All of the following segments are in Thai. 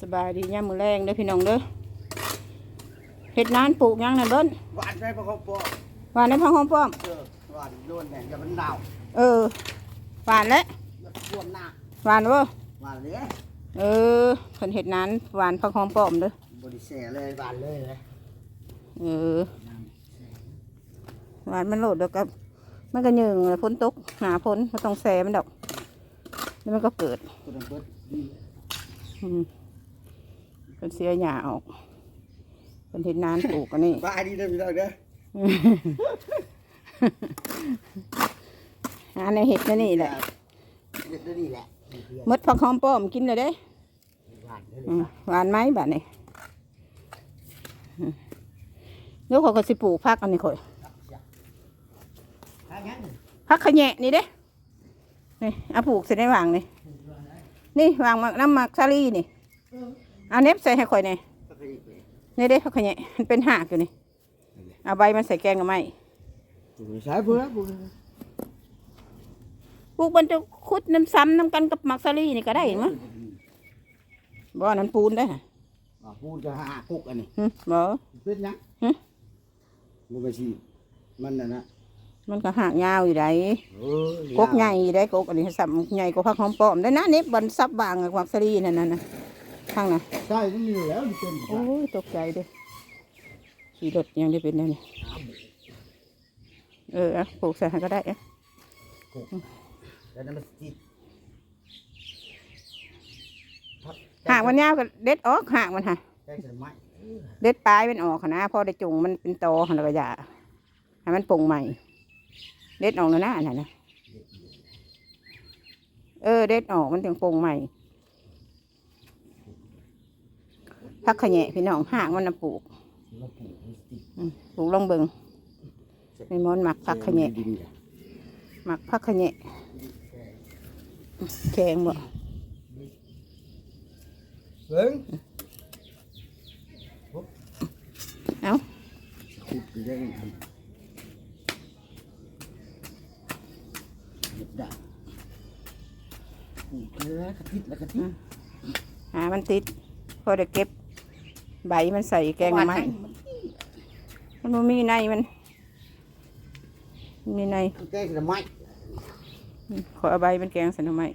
สบายดีย่ามมือแรงเด้อพี่น้องเด้อเห็ดนานปลูกหยังน่ะเบิ้นหวานไปประกอบปอหวานในพังหอมป้อมเออหวานโดนเนี่ยอย่ามันหนาวเออหวานแล้วอย่าท่วมหน้าหวานบ่หวานเลยเออเพิ่นเห็ดนานหวานพังหอมป้อมเด้อบริเสเลยหวานเลยเลยเออหวานมันโหลดแล้วก็มันก็ยืงเลยฝนตกหนาฝนมันต้องแซมันดอกแล้วมันก็เกิดคุณเบิดดีอืม เป็นเสียหญ้าออกเป็นเห็ดนานปลูกอันนี้บายดีเด้อพี่น้องเด้อหาในเห็ดนั่นนี่แหละเด็ดได้ดีแหละมดผักหอมป้อมกินเลยเด้หวานเลยอืมหวานไหมแบบนี้อืมเดี๋ยวเขาก็สิปลูกพักอันนี้ข่อยถ้างั้นพักขะแยะนี่เด้นี่เอาปลูกเสร็จได้วางนี่นี่วางมาน้ำหมักซาลีนี่ เอาเน็บใส่ให้ข่อยนี่ก็ไปอีกเลยนี่เด้พักขะแยะมันเป็นหากอยู่นี่เอาใบมันใส่แกงกับไม้ใช้เพื่อบุญปลูกมันจะคุดน้ำซ้ำน้ำกันกับหมักซาลีนี่ก็ได้เห็นไหมบ่อนั้นปูนได้อปูจะหาคุกอันนี้หึบ่เป็นยังหึบุญไปสิมันน่ะนะมันก็หากยาวอยู่ไดเออกกใหญ่ได้กกอันนี้สับใหญ่กว่าผักหอมป้อมได้นะนี่บันซับบางกับความสลีนั่นน่ะ นะข้างน่ะใช่ต้องมีอยู่แล้วมันเป็นโอ้ยตกใจเด้อขี่รถยังได้เป็นนั่นนี่เออเอาปลูกใส่ให้ก็ได้อะแล้วนั่นมันติดหากมันยาวก็เด็ดออกหากมันค่ะแก้จะไม้เด็ดปลายมันออกหั้นนะพอได้จุงมันเป็นตอหันแล้วก็อย่าให้มันปลงใหม่ เด็ดออกแล้วนะอันนั้นนะเออ เด็ดออกมันถึงปลงใหม่ พักขะแหยะพี่น้องหากมันนะปลูกเราปลูกมันติดอืมปลูกลองเบิงในมอนหมักพักขะแหยะดินเนี่ยหมักพักขะแหยะแข็งบ่เบิ้งเอ้าขุดอยู่ได้ไงครับเด็ดได้ขุดแล้วก็ติดแล้วก็ติดหามันติดพอได้เก็บ ใบมันใส่แกงหน่อไม้มันบ่มีในมันมีในแกงจะไม้อืมขอเอาใบมันแกงใส่หน่อไม้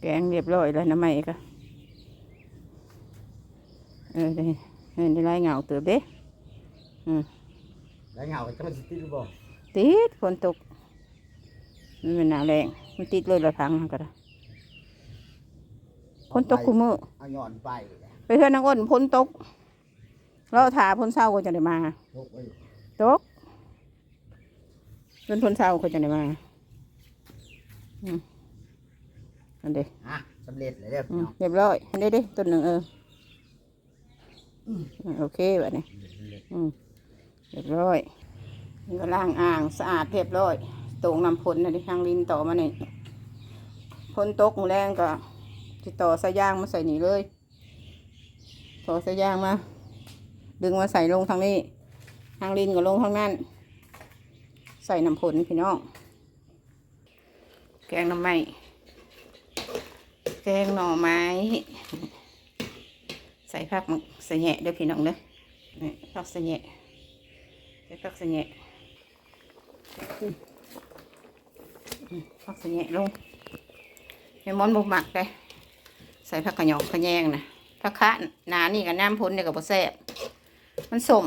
แกงเรียบร้อยแล้วหน่อไม้ก็เออได้เออได้ไล่เงาเติบเด้แล้วเหงาจะมันสิติดหรือเปล่าติดฝนตกมันเป็นหนาแรงมันติดเลยละพังก็ได้ ฝนตกคู่มือเอาหย่อนไปไปเพื่อนนางอ้นฝนตกเราถาฝนเศร้าก็จะได้มาพกไปตกเป็นฝนเศร้าก็จะได้มาอืมอันเดีอะสำเร็จเลยเด้อพี่น้องเรียบร้อยอันเดีเด้ต้นหนึ่งเอออืมโอเคแบบนี้อืมเรียบร้อยนี่ก็ล้างอ่างสะอาดเรียบร้อยตรงน้ำพ้นนะที่ทางลินต่อมาเนี่ยพ้นตกหมูแรงก็ ติต่อสายยางมาใส่นี่เลยต่อสายยางมา ดึงมาใส่ลงทางนี้ ทางลินก็ลงทางนั้นใส่น้ำผลพี่น้อง แกงน่อไม้แกงหน่อไม้ ใส่ผักมักสะแหน่เด้อพี่น้องเด้อนี่ผักสะแหน่ใส่ผักสะแหน่ผักสะแหน่ลงในมอนบุหมักเลย ใส่ผักขะยอกขะแยงนะผักคะหนานี่กับน้ำพ้นเนี่ยกับบ่แซ่บมันสม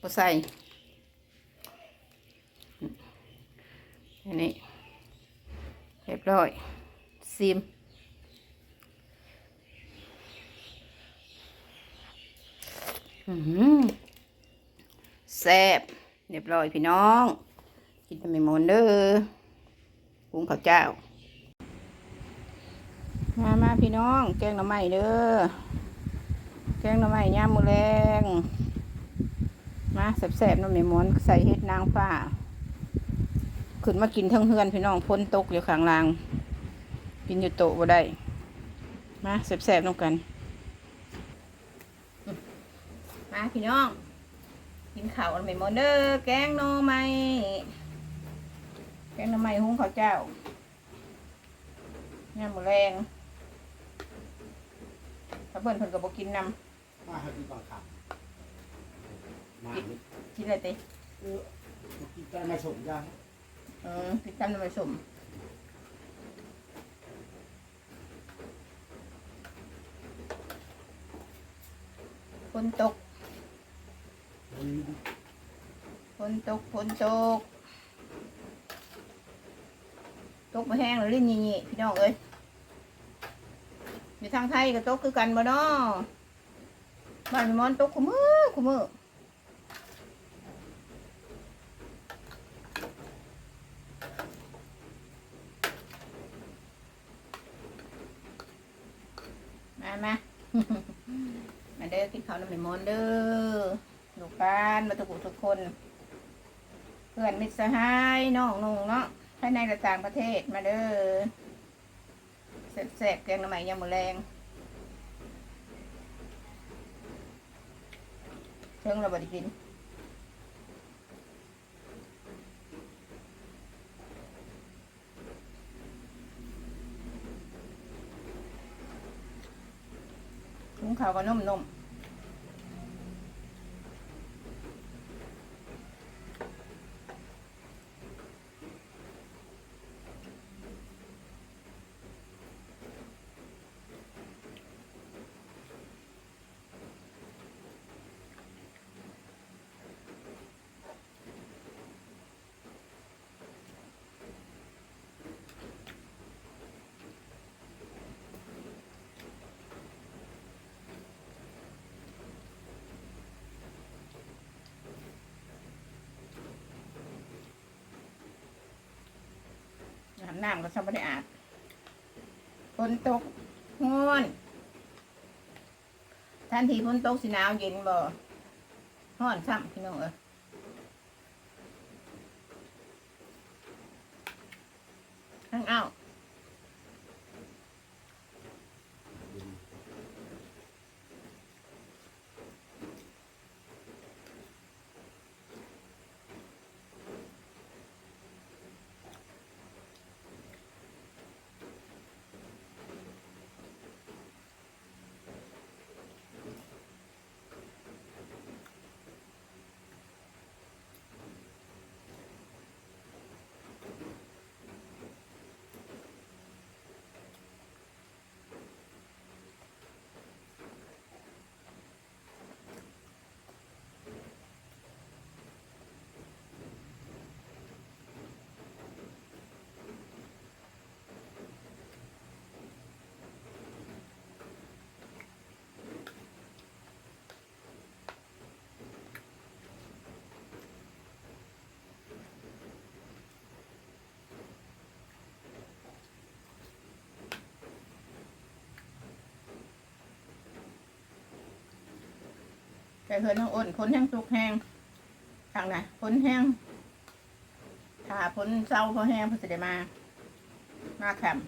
บ่ใส่อันนี้เรียบร้อยซิมอื้อหือแซ่บเรียบร้อยพี่น้อง กินไม่หมดเด้อปรุงข้าวเจ้า มามาพี่น้อง แกงหน่อไม้เด้อ แกงหน่อไม้ย่ามมือแรง มาแซ่บๆน้ำไม่หมอนใส่เห็ดนางฟ้า ขึ้นมากินทั้งเฮือนพี่น้องพ้นตกอยู่ข้างล่าง กินอยู่โต๊ะบ่ได้ มาแซ่บๆน้ำกัน มาพี่น้อง กินข้าวกันไม่หมดเด้อ แกงหน่อไม้ แกงหน้ำไม้หุงข้าวเจ้าเนี่ยหมูแรง ถ้าเพิ่นเพิ่นก็บ่กินนมาให้ดีกว่าครับมานี่ำกินอะไรติเออมากินแต่มาส่งยังเออกินตำน้ำมันสมฝนตกอืมฝนตกฝนตก ตกมาแห้งแล้วลิ้นยี่ๆพี่น้องเอ้ย อยู่ทางไทยก็ตกคือกันบ่เนาะบ้านมอนตกคุมือคุมือมามามาเด้อกินข้าวน้ำมันมอนเด้อลูกการมาทุกทุกคน เพื่อนมิตรสหายน้องนุ่งเนาะภายในและต่างประเทศมาเด้อ แซ่บๆแกงหน้ำใหม่ยำมือแรงเชิงเราบไดกินถุงข้าวก็นุ่มๆ น้ำก็ชอบไม่ได้อาบฝนตกห้อนทันทีฝนตกสิหนาวเย็นบ่ห้อนซ้ำพี่น้องเอ้ แต่เพื่อนทั้งอ้นพ้นแห้งสุกแห้งทางไหนพ้นแห้งถ้าพ้นเศร้าพอแห้งพอจะได้มา มาแคม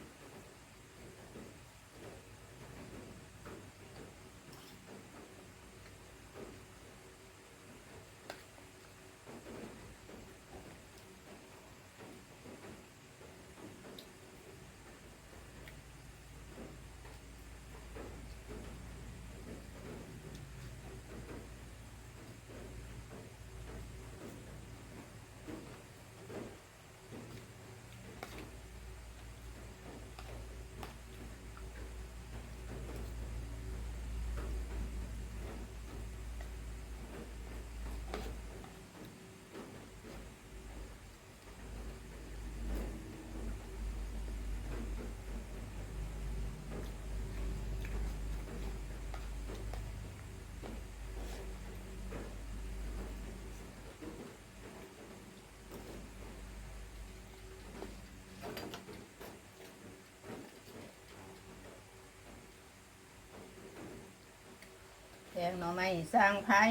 แกงหน่อไม้สร้างไผ่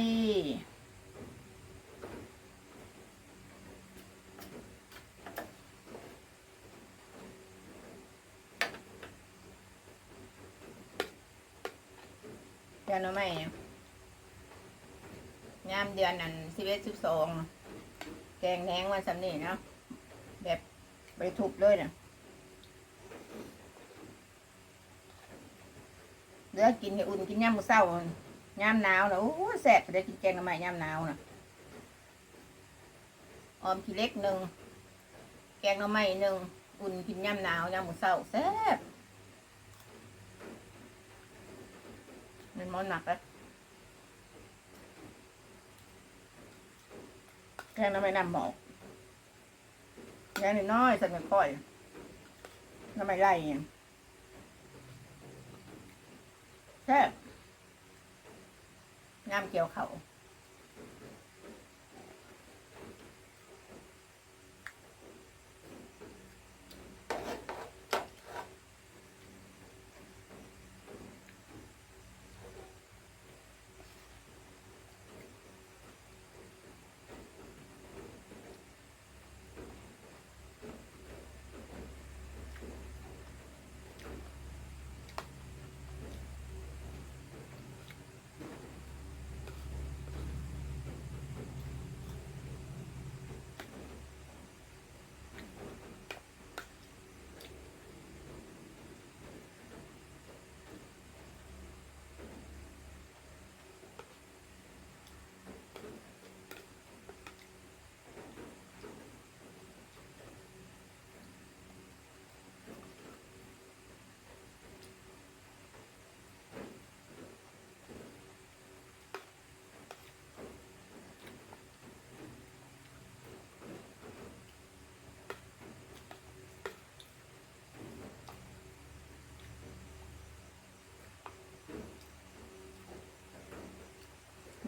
แกงหน่อไม้ยามเดือนนั้นสิบเอ็ดสิบสองแกงแหนงวันสำนีเนาะแบบไปทุบเลยเนี่ยเหลือกินให้อุ่นกินย่ำมือเศร้า ยำหนาวนะโอ้ยแสบไปได้กินแกงหน่อไมยำหนาวนะออมขี้เล็กหนึ่งแกงหน่อไม้หนึ่งอุ่นกินยำหนาวยำมือเศร้าแซ่บมันมันหนักเลยแกงหน่อไม้น้ำหมอกแกงน้อยใส่ไม่ค่อยหน่อไม้ไล่เนี่ยแซ่บ น้ำเกี่ยวเขา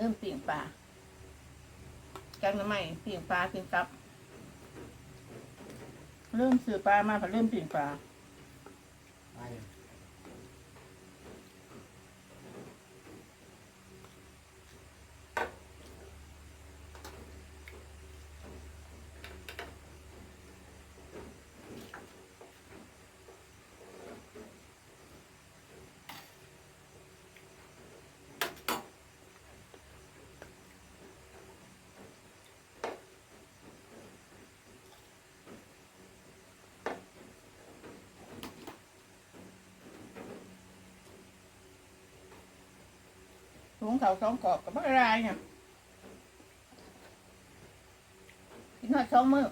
เริ่มปิ่งปลาแกงน้ำใหม่ปิ่งปลาปิ่งตับ เริ่มซื้อปลามาพอเริ่มปิ่งปลา ถุงเขาสองกรอบกับมะไรายเนี่ยกินหอดสองมือ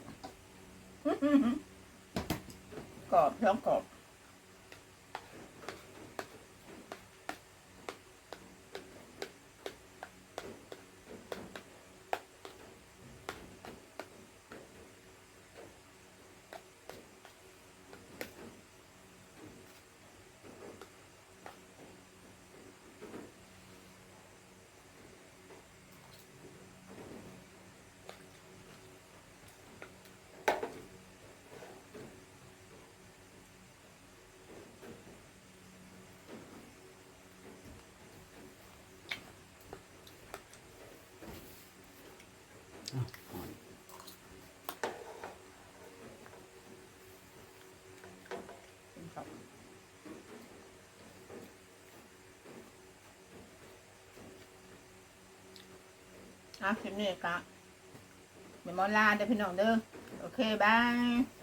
กรอบสองกรอบ คลิปนี้กะเป็นมอลาเด้อพี่น้องเด้อโอเคบาย